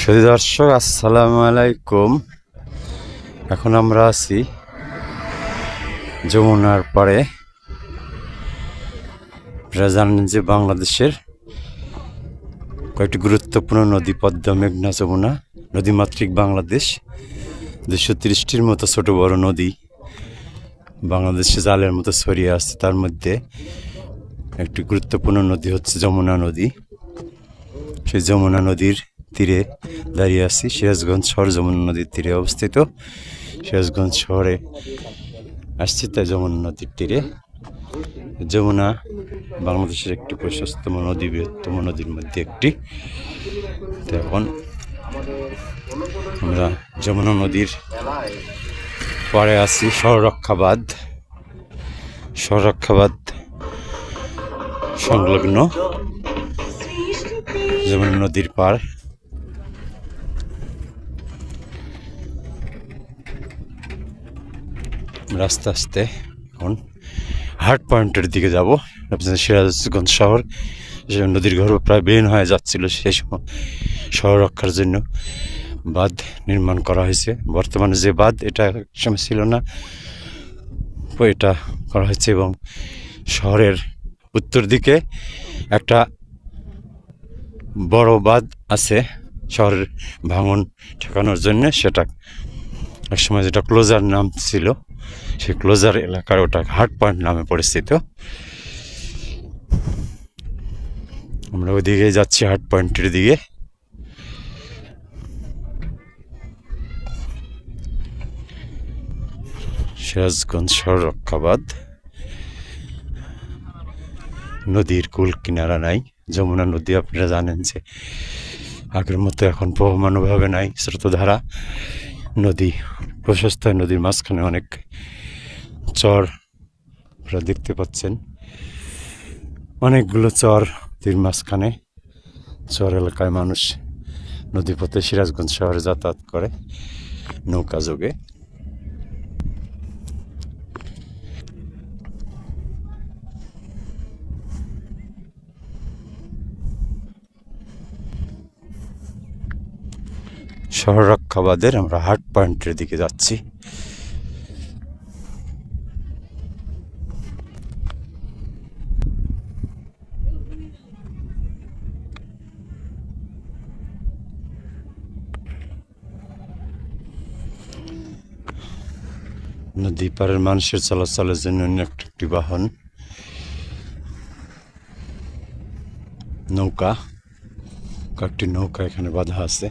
সুধী দর্শক, আসসালামু আলাইকুম। এখন আমরা আছি যমুনার পাড়ে আপনারা জানেন যে বাংলাদেশের কয়েকটি গুরুত্বপূর্ণ নদী পদ্মা মেঘনা যমুনা, নদীমাতৃক বাংলাদেশ দুশো তিরিশটির মতো ছোট বড় নদী বাংলাদেশে জালের মতো ছড়িয়ে আছে। তার মধ্যে একটি গুরুত্বপূর্ণ নদী হচ্ছে যমুনা নদী। সেই যমুনা নদীর তীরে দাঁড়িয়ে আছি, সিরাজগঞ্জ শহর, যমুনা নদীর তীরে অবস্থিত। সিরাজগঞ্জ শহরে আসছি তাই যমুনা নদীর তীরে। যমুনা বাংলাদেশের একটি প্রশস্তম নদী, বৃহত্তম নদীর মধ্যে একটি। তো এখন আমরা যমুনা নদীর পরে আছি সরক্ষাবাদ সরক্ষাবাদ সংলগ্ন যমুনা নদীর পার রাস্তে আস্তে। এখন হার্ট পয়েন্টের দিকে যাব। আপনাদের সিরাজগঞ্জ শহর, যে নদীর গর্ভ প্রায় বিলীন হয়ে যাচ্ছিল সেই সময় শহর রক্ষার জন্য। বাঁধ নির্মাণ করা হয়েছে। বর্তমানে যে বাঁধ, এটা এক সময় ছিল না, এটা করা হয়েছে এবং শহরের উত্তর দিকে একটা বড় বাঁধ আছে শহরের ভাঙন ঠেকানোর জন্য। সেটা একসময় যেটা ক্লোজার নাম ছিল। সেই ক্লোজার এলাকার ওটা হার্ট পয়েন্ট নামে পরিচিত। আমরা ওইদিকে যাচ্ছি হার্ট পয়েন্টের দিকে। সিরাজগঞ্জ সরক্ষাবাদ নদীর কুল কিনারা নাই। যমুনা নদী আপনারা জানেন যে আগের মতো এখন প্রবহমানভাবে নাই। স্রোতধারা নদী প্রশস্ত নদীর মাঝখানে অনেক চর আপনারা দেখতে পাচ্ছেন। অনেকগুলো চর নদীর মাঝখানে, চর এলাকায় মানুষ নদীপথে সিরাজগঞ্জ শহরে যাতায়াত করে নৌকা যোগে। শহরক্ষাবাদের আমরা হার্ট পয়েন্টের দিকে যাচ্ছি। নদী পাড়ের মানুষের চলাচলের জন্য অন্য একটি একটি বাহন। নৌকা, কয়েকটি নৌকা এখানে বাঁধা আছে।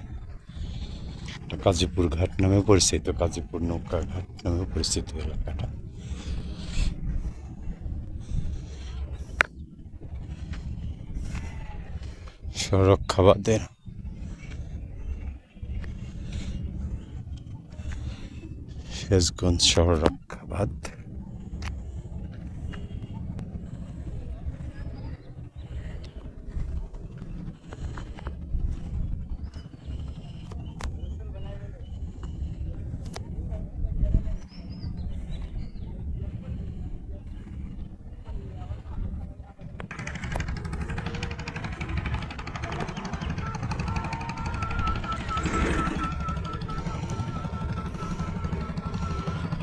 এটা কাজীপুর ঘাট নামে পরিচিত কাজীপুর নৌকা ঘাট নামে পরিচিত এলাকাটা। সুরক্ষাবাদের শেষগঞ্জ সরক্ষাবাদ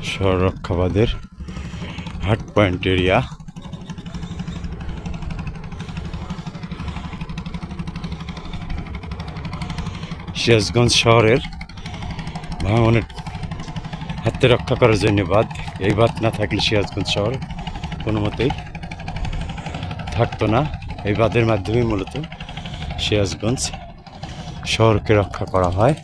সরক্ষাবাদের হাট পয়েন্ট এরিয়া। সিরাজগঞ্জ শহরের ভাঙনের হাতে রক্ষা করার জন্য বাদ, এই বাদ না থাকলে সিরাজগঞ্জ শহর কোনো মতেই থাকতো না। এই বাঁধের মাধ্যমেই মূলত সিরাজগঞ্জ শহরকে রক্ষা করা হয়।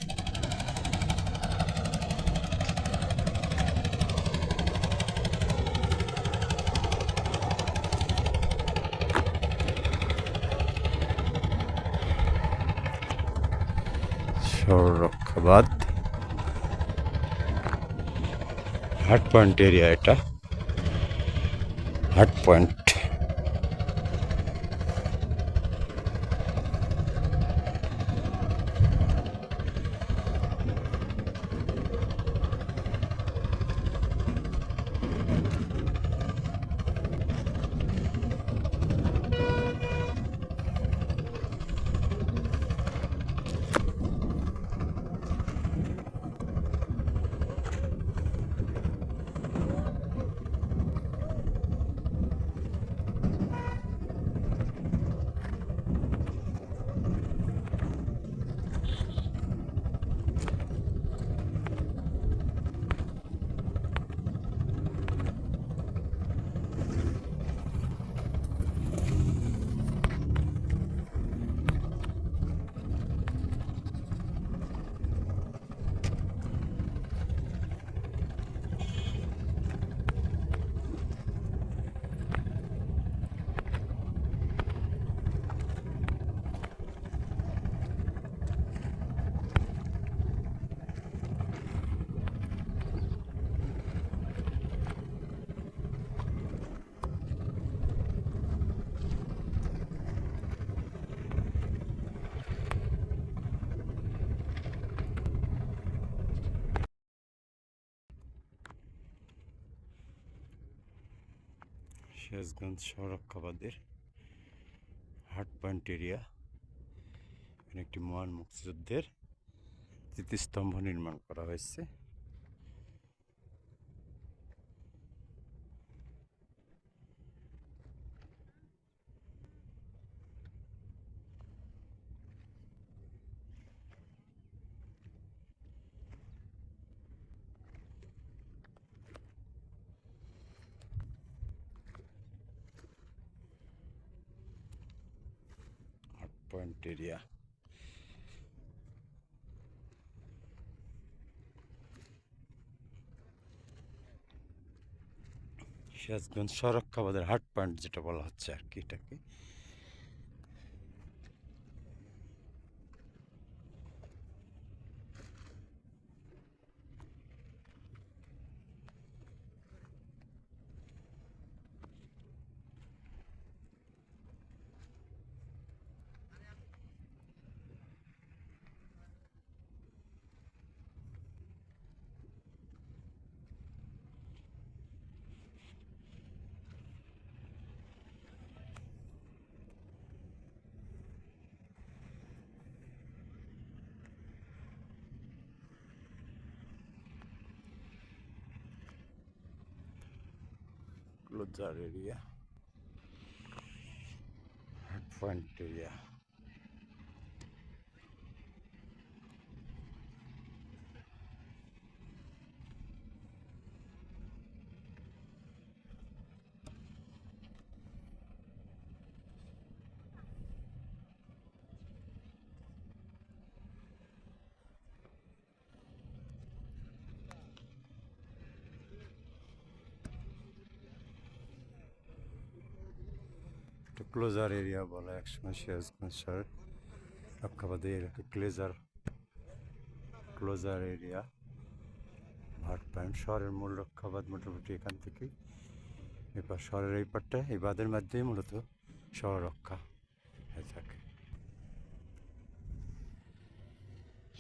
সরক্ষাবাদ হার্ট পয়েন্ট এরিয়া এটা হার্ট পয়েন্ট সিরাজগঞ্জ সৌরক্ষাবাদের হাট পয়েন্ট এরিয়া। এখানে একটি মহান মুক্তিযুদ্ধের স্মৃতিস্তম্ভ নির্মাণ করা হয়েছে। এরিয়া সিরাজগঞ্জ সৌরক্ষাবাদের হাট পয়েন্ট যেটা বলা হচ্ছে আর কি এটাকে। Closure area hard point area একটা ক্লোজার এরিয়া বলা একসময় সিরাজগঞ্জ শহর রক্ষাবাদী এরিয়াকে closure closure area hard point, শহরের মূল রক্ষাবাদ মোটামুটি এখান থেকেই। এবার শহরের এই পাটটা, এই বাঁধের মাধ্যমেই মূলত শহর রক্ষা হয়ে থাকে।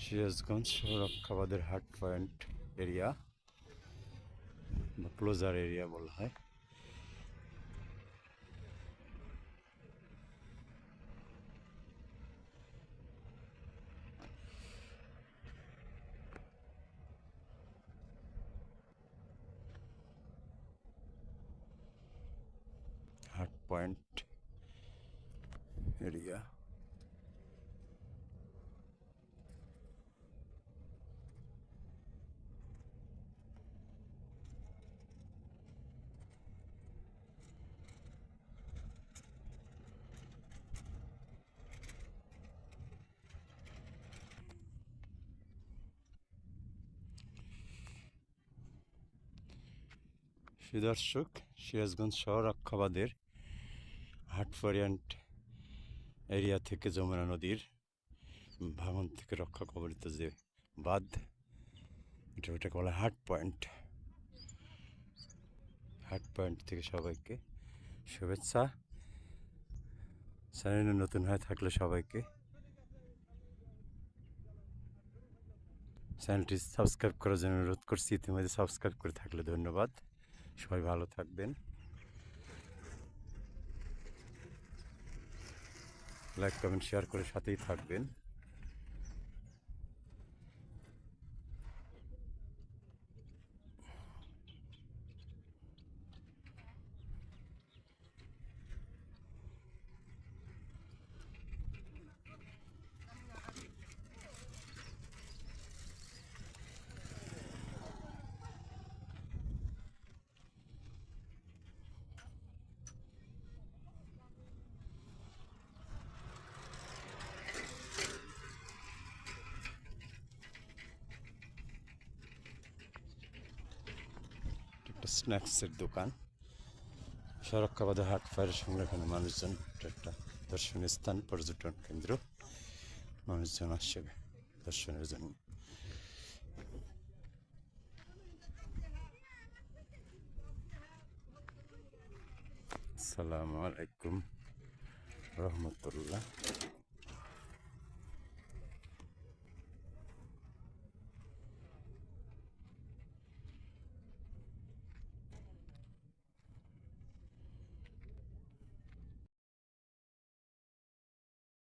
সিরাজগঞ্জ শহর রক্ষাবাদের হাট পয়েন্ট এরিয়া বা ক্লোজার এরিয়া বলা হয়। হাট পয়েন্ট এরিয়া সুদর্শক সিরাজগঞ্জ শহর রক্ষাবাদের হাট পয়েন্ট এরিয়া থেকে যমুনা নদীর ভাঙন থেকে রক্ষা কবলিত যে বাঁধ, এটা ওটাকে বলা হাট পয়েন্ট। হাট পয়েন্ট থেকে সবাইকে শুভেচ্ছা। চ্যানেলে নতুন হয়ে থাকলে সবাইকে চ্যানেলটি সাবস্ক্রাইব করার জন্য অনুরোধ করছি। ইতিমধ্যে সাবস্ক্রাইব করে থাকলে ধন্যবাদ। সবাই ভালো থাকবেন। লাইক কমেন্ট শেয়ার করে সাথেই থাকবেন। স্ন্যাক্সের দোকান। সরক্ষাবাদে হাট ফায়ারের সঙ্গে এখানে মানুষজন একটা দর্শনীয় স্থান, পর্যটন কেন্দ্র, মানুষজন আসছে দর্শনের জন্য। আসসালামু আলাইকুম রহমতুল্লাহ।